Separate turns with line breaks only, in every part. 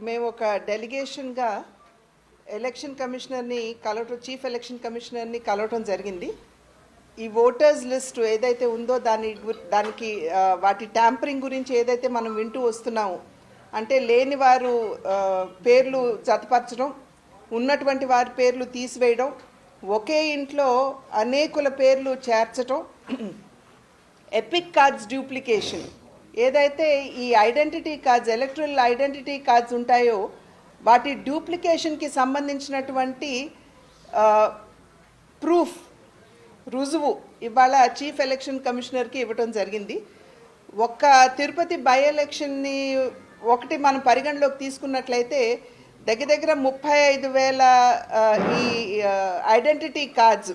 మేము ఒక డెలిగేషన్గా ఎలక్షన్ కమిషనర్ని కలవటం చీఫ్ ఎలక్షన్ కమిషనర్ని కలవటం జరిగింది. ఈ ఓటర్స్ లిస్ట్ ఏదైతే ఉందో దాని గు- దానికి వాటి ట్యాంపరింగ్ గురించి ఏదైతే మనం వింటూ వస్తున్నాము అంటే లేని వారు పేర్లు జతపరచడం ఉన్నటువంటి వారి పేర్లు తీసివేయడం ఒకే ఇంట్లో అనేకుల పేర్లు చేర్చడం ఎపిక్ కార్డ్స్ డ్యూప్లికేషన్. ఏదైతే ఈ identity cards electoral identity cards ఉంటాయో వాటి డూప్లికేషన్కి సంబంధించినటువంటి ప్రూఫ్ రుజువు ఇవాళ చీఫ్ ఎలక్షన్ కమిషనర్కి ఇవ్వటం జరిగింది. ఒక్క తిరుపతి బై ఎలక్షన్ని ఒకటి మనం పరిగణలోకి తీసుకున్నట్లయితే దగ్గర దగ్గర ముప్పై ఐదు వేల ఈ ఐడెంటిటీ కార్డ్స్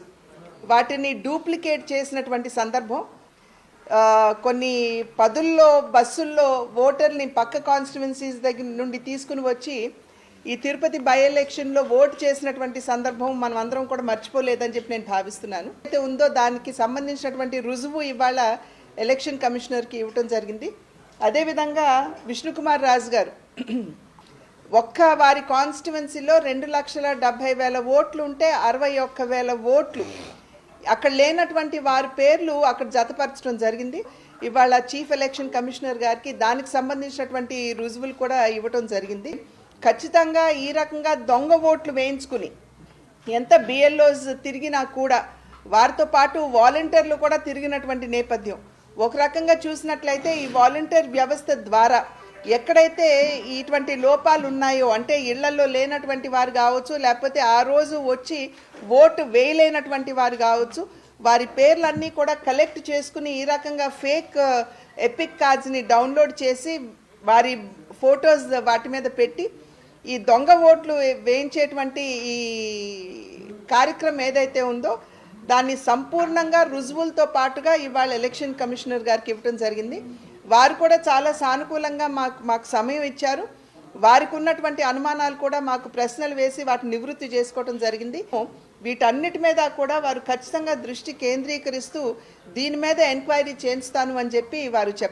వాటిని డూప్లికేట్ చేసినటువంటి సందర్భం. కొన్ని పదుల్లో బస్సుల్లో ఓటర్ని పక్క కాన్స్టిట్యువెన్సీస్ దగ్గర నుండి తీసుకుని వచ్చి ఈ తిరుపతి బై ఎలక్షన్లో ఓటు చేసినటువంటి సందర్భం మనం అందరం కూడా మర్చిపోలేదని చెప్పి నేను భావిస్తున్నాను. అయితే ఉందో దానికి సంబంధించినటువంటి రుజువు ఇవాళ ఎలక్షన్ కమిషనర్కి ఇవ్వటం జరిగింది. అదేవిధంగా విష్ణుకుమార్ రాజు గారు ఒక్క వారి కాన్స్టిట్యువెన్సీలో రెండు లక్షల డెబ్భై వేల ఓట్లు ఉంటే అరవై ఒక్క వేల ఓట్లు అక్కడ లేనటువంటి వారి పేర్లు అక్కడ జతపరచడం జరిగింది. ఇవాళ చీఫ్ ఎలక్షన్ కమిషనర్ గారికి దానికి సంబంధించినటువంటి రుజువులు కూడా ఇవ్వటం జరిగింది. ఖచ్చితంగా ఈ రకంగా దొంగ ఓట్లు వేయించుకుని ఎంత బిఎల్ఓస్ తిరిగినా కూడా వారితో పాటు వాలంటీర్లు కూడా తిరిగినటువంటి నేపథ్యం. ఒక రకంగా చూసినట్లయితే ఈ వాలంటీర్ వ్యవస్థ ద్వారా ఎక్కడైతే ఇటువంటి లోపాలు ఉన్నాయో అంటే ఇళ్ళలో లేనటువంటి వారు కావచ్చు లేకపోతే ఆ రోజు వచ్చి ఓటు వేయలేనటువంటి వారు కావచ్చు వారి పేర్లన్నీ కూడా కలెక్ట్ చేసుకుని ఈ రకంగా ఫేక్ ఎపిక్ కార్డ్స్ని డౌన్లోడ్ చేసి వారి ఫొటోస్ వాటి మీద పెట్టి ఈ దొంగ ఓట్లు వేయించేటువంటి ఈ కార్యక్రమం ఏదైతే ఉందో దాన్ని సంపూర్ణంగా రుజువులతో పాటుగా ఇవాళ ఎలక్షన్ కమిషనర్ గారికి ఇవ్వడం జరిగింది. వారు కూడా చాలా సానుకూలంగా మాకు మాకు సమయం ఇచ్చారు. వారికి ఉన్నటువంటి అనుమానాలు కూడా మాకు ప్రశ్నలు వేసి వాటిని నివృత్తి చేసుకోవడం జరిగింది. వీటన్నిటి మీద కూడా వారు ఖచ్చితంగా దృష్టి కేంద్రీకరిస్తూ దీని మీద ఎంక్వైరీ చేయిస్తాను అని చెప్పి వారు చెప్పారు.